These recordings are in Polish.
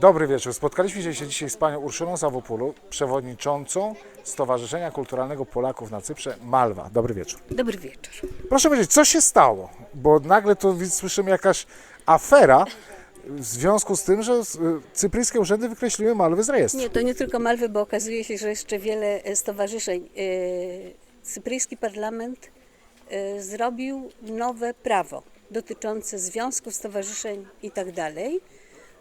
Dobry wieczór. Spotkaliśmy się dzisiaj z panią Urszulą Zawopulu, przewodniczącą Stowarzyszenia Kulturalnego Polaków na Cyprze Malwa. Dobry wieczór. Dobry wieczór. Proszę powiedzieć, co się stało? Bo nagle tu słyszymy jakaś afera w związku z tym, że y, cypryjskie urzędy wykreśliły Malwy z rejestru. Nie, to nie tylko Malwy, bo okazuje się, że jeszcze wiele e, stowarzyszeń. e, Cypryjski parlament zrobił nowe prawo dotyczące związków, stowarzyszeń i tak dalej.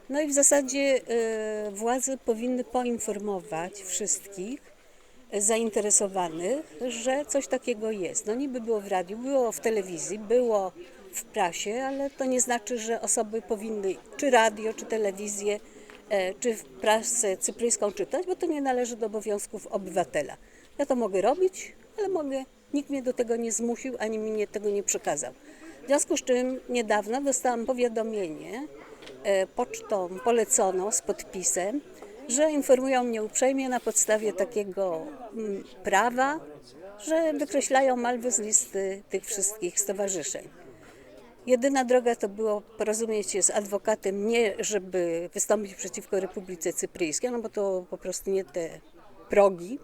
No i w zasadzie e, władze powinny poinformować wszystkich e, zainteresowanych, że coś takiego jest. No niby było w radiu, było w telewizji, było w prasie, ale to nie znaczy, że osoby powinny czy radio, czy telewizję, e, czy prasę cypryjską czytać, bo to nie należy do obowiązków obywatela. Ja to mogę robić, ale mogę, nikt mnie do tego nie zmusił, ani mi tego nie przekazał. W związku z czym niedawno dostałam powiadomienie pocztą poleconą z podpisem, że informują mnie uprzejmie na podstawie takiego mm, prawa, że wykreślają Malwy z listy tych wszystkich stowarzyszeń. Jedyna droga to było porozumieć się z adwokatem, nie żeby wystąpić przeciwko Republice Cypryjskiej, no bo to po prostu nie te progi.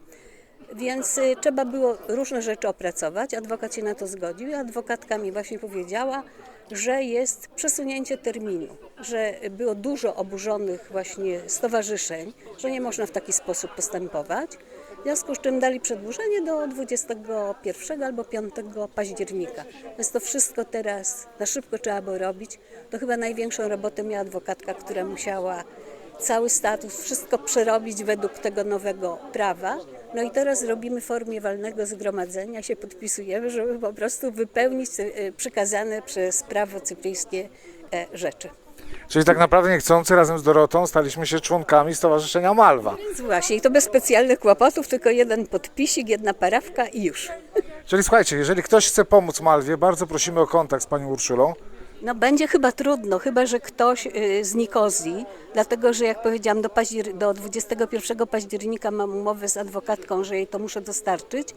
Więc y, trzeba było różne rzeczy opracować. Adwokat się na to zgodził i adwokatka mi właśnie powiedziała, że jest przesunięcie terminu, że było dużo oburzonych właśnie stowarzyszeń, że nie można w taki sposób postępować. W związku z czym dali przedłużenie do 21 albo 5 października. Więc to wszystko teraz na szybko trzeba było robić. To chyba największą robotę miała adwokatka, która musiała cały status, wszystko przerobić według tego nowego prawa. No i teraz robimy w formie walnego zgromadzenia, się podpisujemy, żeby po prostu wypełnić e, przykazane przez prawo cypryjskie e, rzeczy. Czyli tak naprawdę niechcący razem z Dorotą staliśmy się członkami Stowarzyszenia Malwa. Więc właśnie, i to bez specjalnych kłopotów, tylko jeden podpisik, jedna parawka i już. Czyli słuchajcie, jeżeli ktoś chce pomóc Malwie, bardzo prosimy o kontakt z panią Urszulą. No będzie chyba trudno, chyba że ktoś y, z Nikozji, dlatego że jak powiedziałam do, paździer- do 21 października mam umowę z adwokatką, że jej to muszę dostarczyć.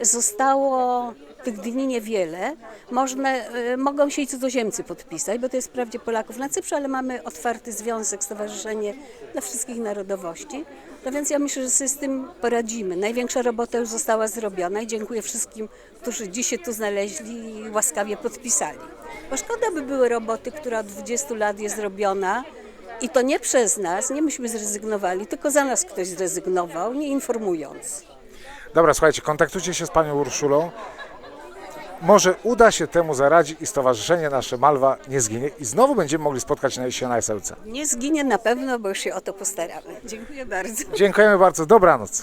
Zostało tych dni niewiele. Można, y, mogą się i cudzoziemcy podpisać, bo to jest wprawdzie Polaków na Cyprze, ale mamy otwarty związek, stowarzyszenie dla wszystkich narodowości. No więc ja myślę, że sobie z tym poradzimy. Największa robota już została zrobiona i dziękuję wszystkim, którzy dziś się tu znaleźli i łaskawie podpisali. Bo szkoda by były roboty, która od 20 lat jest robiona i to nie przez nas, nie myśmy zrezygnowali, tylko za nas ktoś zrezygnował, nie informując. Dobra, słuchajcie, kontaktujcie się z panią Urszulą. Może uda się temu zaradzić i stowarzyszenie nasze Malwa nie zginie i znowu będziemy mogli spotkać się na SLC. Nie zginie na pewno, bo już się o to postaramy. Dziękuję bardzo. Dziękujemy bardzo, dobranoc.